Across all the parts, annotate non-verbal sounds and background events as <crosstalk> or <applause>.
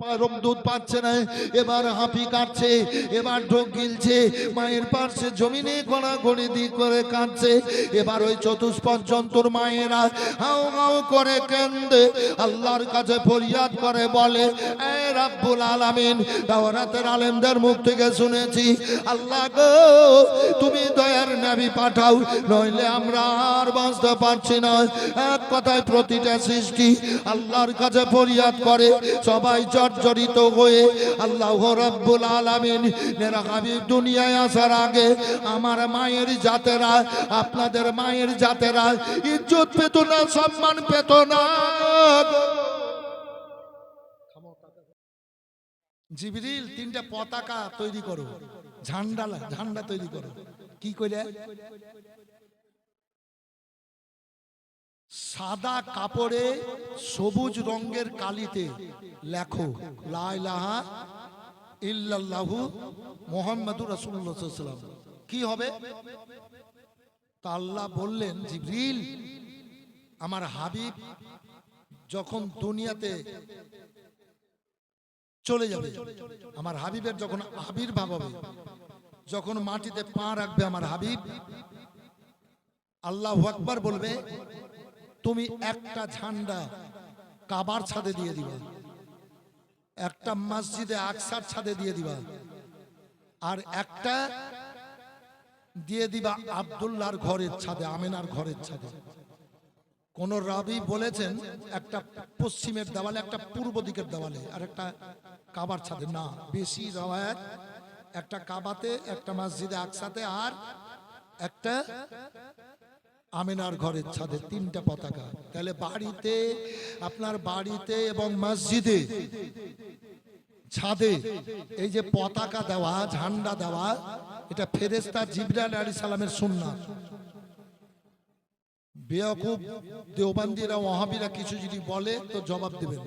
পারম দুধ পাচ্ছে না, এবার হাঁপি কাটছে, এবার ঢোক গিলছে, মায়ের জমিনে গড়া দি করে কাঁদছে, এবার ওই হাও হাও করে কেন্দে, আল্লাহর কাছে ফরিয়াদ করে বলে, এ রাব্বুল আলামিন, দাওরাতের আলেমদের মুখ থেকে শুনেছি, আল্লাহ গো, তুমি দয়ার নাবি পাঠাও, নইলে আমরা আর বাঁচতে পারছি না। এক কথায় প্রতিটা সৃষ্টি আল্লাহর কাছে ফরিয়াদ করে, সবাই জর্জরিত হয়ে আল্লাহ রব্বুল আলামিন হাবিব দুনিয়ায় আসার আগে আমার মায়ের জাতেরা, আপনাদের মায়ের জাতেরা ইজ্জত পেত না, সম্মান পেত না। জিবরিল, তিনটা পতাকা তৈরি করো। ঝান্ডা ঝান্ডা তৈরি করো। কি করে সাদা কাপড়ে সবুজ রঙের কালিতে লেখো, লা ইলাহা ইল্লাল্লাহু মুহাম্মাদুর রাসূলুল্লাহ সাল্লাল্লাহু কি হবে? তা আল্লাহ বললেন, জিবরিল, আমার হাবিব যখন দুনিয়াতে চলে যাবে, আমার হাবিবের যখন আবির্ভাব হবে, যখন মাটিতে পা রাখবে আমার হাবিব, আল্লাহ আকবার বলবে তুমি একটা ঝান্ডা কাবার ছাদে দিয়ে দিবা। একটা মসজিদে আকসার ছাদে দিয়ে দিবা। আর একটা দিয়ে দিবা আব্দুল্লাহর ঘরের ছাদে, আমেনার ঘরের ছাদে। কোন রাবি বলেছেন, একটা পশ্চিমের দেওয়ালে, একটা পূর্ব দিকের দেওয়ালে, আর একটা কাবার ছাদে। না, বেশি রাওয়ায়াত, একটা কাবাতে, একটা মসজিদে আকসাতে, আর একটা আমিনার ঘরের ছাদে তিনটা পতাকা। তাহলে বাড়িতে, আপনার বাড়িতে এবং মসজিদে, ছাদে এই যে পতাকা দেওয়া, ঝান্ডা দেওয়া, এটা ফেরেস্তা জিবরাল আলী সালামের সুন্নাত। বেয়াকুব, দেওবান্দিরা ওহাবিরা কিছু যদি বলে, তো জবাব দেবেন।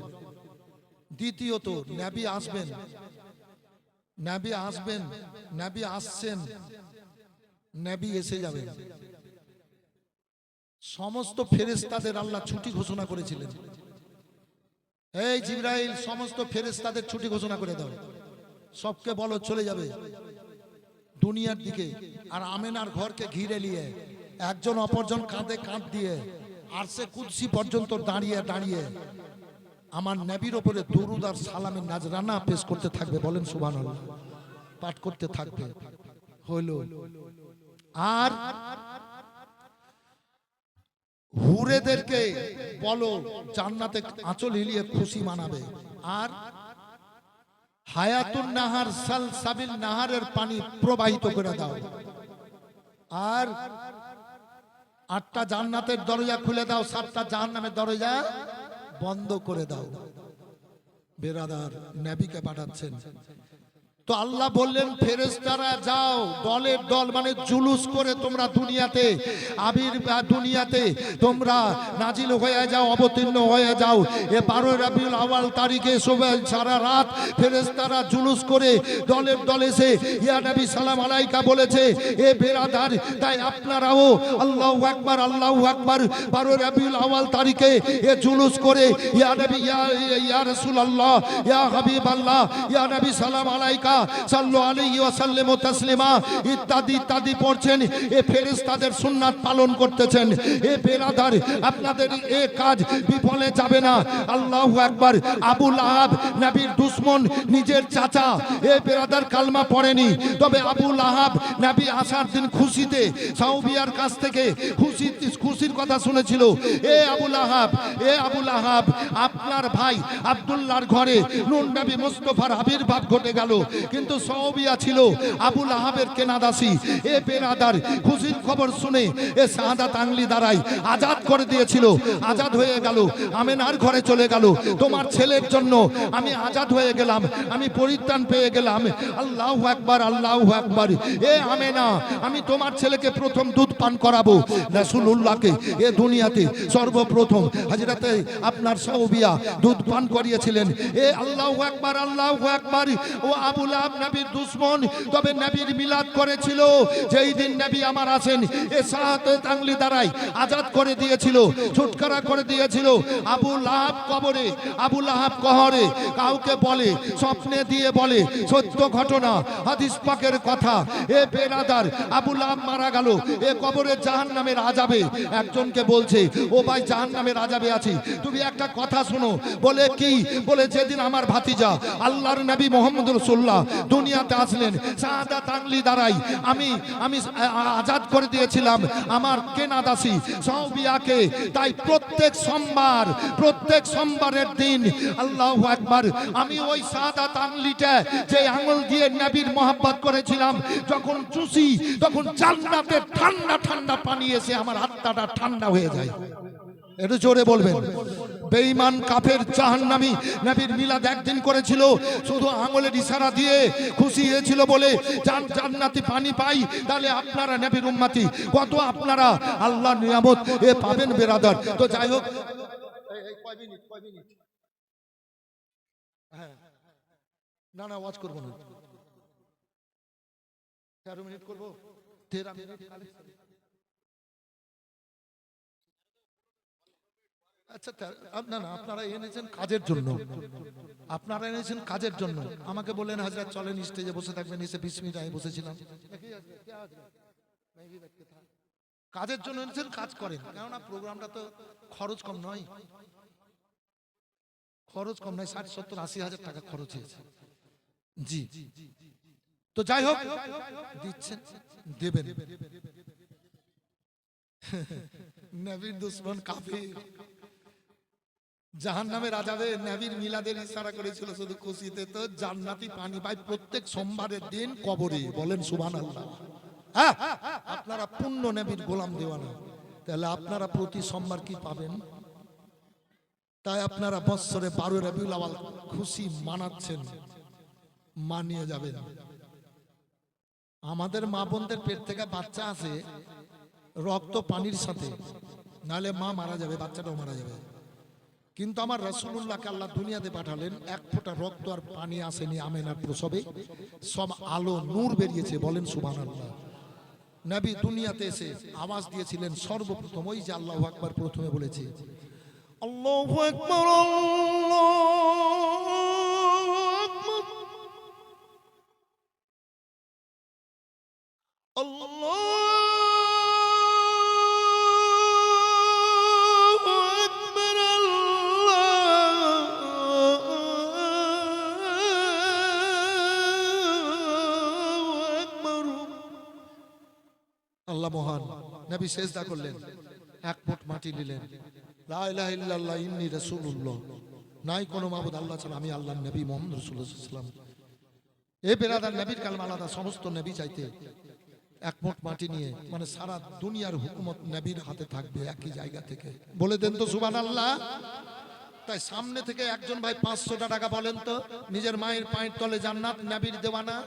দ্বিতীয়ত, নাবি আসবেন। নাবি আসবেন, নাবি আসছেন, নাবি এসে যাবেন। সমস্ত ফেরেস্তাদের আল্লাহ ছুটি ঘোষণা করেছিলেন। এই জিব্রাইল সমস্ত ফেরেস্তাদের ছুটি ঘোষণা করে দাও। সবকে বলো চলে যাবে। দুনিয়ার দিকে আর আমেনার ঘরকে ঘিরে নিয়ে একজন অপরজন কাঁধে কাঁধ দিয়ে আর সে কুদ্সি পর্যন্ত দাঁড়িয়ে দাঁড়িয়ে আমার নবীর ওপরে দরুদ আর সালামের নাজরানা পেশ করতে থাকবে বলেন সুবান পাঠ করতে থাকবে। হইল। আর হুরেদেরকে বলো, জান্নাতে আঁচল হিলিয়ে খুশি মানাবে। আর হায়াতুন নাহার সাল সাবিল নাহারের পানি প্রবাহিত করে দাও। আর আটটা জান্নাতের দরজা খুলে দাও, সাতটা জাহান্নামের দরজা বন্ধ করে দাও। বেরাদার, নবীকে পাঠাচ্ছেন। তো আল্লাহ বললেন, ফেরেশতারা যাও, দলের দল মানে জুলুস করে তোমরা দুনিয়াতে, আবির দুনিয়াতে, তোমরা নাজিল হয়ে যাও, অবতীর্ণ হয়ে যাও। এ বারোই রাবিউল আওয়াল তারিখে সবাই সারা রাত ফেরেশতারা জুলুস করে দলের দল এসে, ইয়া নবী সালাম আলাইকা বলেছে, এ বেরাদার, তাই আপনারাও আল্লাহ আকবার আল্লাহ আকবার, বারোই রাবিউল আওয়াল তারিখে এ জুলুস করে, ইয়া নবী, ইয়া ইয়া আল্লাহ ইয়া হাবিব আল্লাহ ইয়া নবী সালাম আলাইকা সাল্লু আলাইহি ওয়াসাল্লাম তাসলিমা ইত্যাদি ইত্যাদি পড়ছেন। এ ফেরেশতাদের সুন্নাত পালন করতেছেন। এ বেরাদার, আপনাদের এ কাজ বিফলে যাবে না। আল্লাহু আকবার, আবু লাহাব নবীর দুশমন, নিজের চাচা, এ বেরাদার কালমা পড়েনি। তবে আবু লাহাব নবী আসার দিন খুশিতে সাউবিয়ার কাছ থেকে খুশি, খুশির কথা শুনেছিল, এ আবু লাহাব, এ আবু লাহাব, আপনার ভাই আব্দুল্লাহর ঘরে নুন নবী মুস্তফার আবির্ভাব ঘটে গেল। কিন্তু সৌবিয়া ছিল আবুল আহাবের কেনাদাসি। এ বেরাদার খুশির খবর শুনে এ শাহাদাত আংলি দ্বারাই আজাদ করে দিয়েছিল। আজাদ হয়ে গেল, আমেনার ঘরে চলে গেল। তোমার ছেলের জন্য আমি আজাদ হয়ে গেলাম, আমি পরিত্রাণ পেয়ে গেলাম। আল্লাহ একবার আল্লাহ একবার এ আমেনা, আমি তোমার ছেলেকে প্রথম দুধ পান করাবো। রাসূলুল্লাহকে এ দুনিয়াতে সর্বপ্রথম হাজরাতে আপনার সৌবিয়া দুধ পান করিয়েছিলেন। এ আল্লাহ একবার আল্লাহ একবার ও আবুল লাহাব নবীর দুশ্মন, তবে নবীর মিলাদ করেছিল। যেই দিন নবী আমার আসেন, এ সাহাতে তাংলি দ্বারাই আজাদ করে দিয়েছিল ছুটকারা করে দিয়েছিল। আবু লাহাব কবরে, আবু লাহাব কহরে কাউকে বলে, স্বপ্নে দিয়ে বলে, সত্য ঘটনা, হাদিস পাকের কথা। এ বেরাদার আবু লাহাব মারা গেল, এ কবরে জাহান নামের আজাবে একজনকে বলছে, ও ভাই জাহান নামের আজাবে আছি। তুমি একটা কথা শোনো। বলে, কি? বলে, যেদিন আমার ভাতিজা, আল্লাহর নবী মোহাম্মদ রসুল্লাহ দুনিয়াতে আসলেন। সাদা তাংলি দ্বারাই আমি আমি আজাদ করে দিয়েছিলাম আমার কেনা দাসী সৌবিয়াকে তাই প্রত্যেক সোমবার, প্রত্যেক সোমবারের দিন আল্লাহ একবার আমি ওই সাদা তাংলিটা, যে আঙুল দিয়ে নবীর মোহাব্বত করেছিলাম, যখন চুষি, তখন জান্নাতের ঠান্ডা ঠান্ডা পানি এসে আমার আত্মাটা ঠান্ডা হয়ে যায়। একটু জোরে বলবেন। বেঈমান কাফের জাহান্নামী নবীর মিলাদ একদিন করেছিল, শুধু আঙুলের ইশারা দিয়ে খুশি হয়েছিল বলে জান জান্নাতি পানি পাই, তাহলে আপনারা নবীর উম্মতি, কত আপনারা? আল্লাহ নিয়ামত, এ পাবেন বেরাদার। তো যাই হোক? হ্যাঁ। না না ওয়াচ করব না। তেরো মিনিট করব? তেরো মিনিট আচ্ছা না না, আপনারা এনেছেন কাজের জন্য। আপনারা এনেছেন কাজের জন্য। আমাকে বললেন, হাজরা, চলেন স্টেজে বসে থাকবেন। এসে বিশ আমি বসেছিলাম। কাজের জন্য এনেছেন, কাজ করেন। কেননা প্রোগ্রামটা তো খরচ কম নয়। খরচ কম নয়, ষাট, সত্তর, আশি হাজার টাকা খরচ হয়েছে। জি। তো যাই হোক, দিচ্ছেন, দেবেন। <laughs> নবীর দুশ্মন কাফির। জাহান নামে রাজাবে নবীর মিলাদের ইশারা করেছিল শুধু খুশিতে তো জান্নাতি পানি পায় প্রত্যেক সোমবারের দিন কবরে। বলেন সুবান আল্লাহ হ্যাঁ আপনারা পূর্ণ নবীর গোলাম দেওয়ানা। তাহলে আপনারা প্রতি সোমবার কি পাবেন? তাই আপনারা বৎসরে বারো রবিউল আওয়াল খুশি মানাচ্ছেন, মানিয়ে যাবেন। আমাদের মা বোনদের পেট থেকে বাচ্চা আছে, রক্ত পানির সাথে। নাহলে মা মারা যাবে, বাচ্চাটাও মারা যাবে। কিন্তু আমার রসুল্লাহকে আল্লাহ দুনিয়াতে পাঠালেন, এক ফোঁটা রক্ত আর পানি আসেনি আমেনার প্রসবে। সব আলো, নূর বেরিয়েছে, বলেন সুবান আল্লাহ নবী দুনিয়াতে এসে আওয়াজ দিয়েছিলেন, সর্বপ্রথম, ওই যে আল্লাহ আকবার প্রথমে বলেছে আল্লাহু আকবার। আল্লাহু আল্লাহ মহান, নবী সেজদা করলেন, এক ফুট মাটি নিলেন। লা ইলাহা ইল্লাল্লাহ, ইন্নী রাসূলুল্লাহ। নাই কোনো মাবুদ, আল্লাহ ছাড়া আমি আল্লাহর নবী মুহাম্মদ রাসূলুল্লাহ ওয়াসাল্লাম। এ বেরাদার নবীর কালাম আলাদা, সমস্ত নবী চাইতে এক মুঠ মাটি নিয়ে মানে সারা দুনিয়ার হুকুমত নবীর হাতে থাকবে একই জায়গা থেকে। বলে দেন তো সুবান আল্লাহ তাই সামনে থেকে একজন ভাই পাঁচশোটা টাকা বলেন তো, নিজের মায়ের পায়ের তলে জান্নাত, নবীর দেওয়ানা।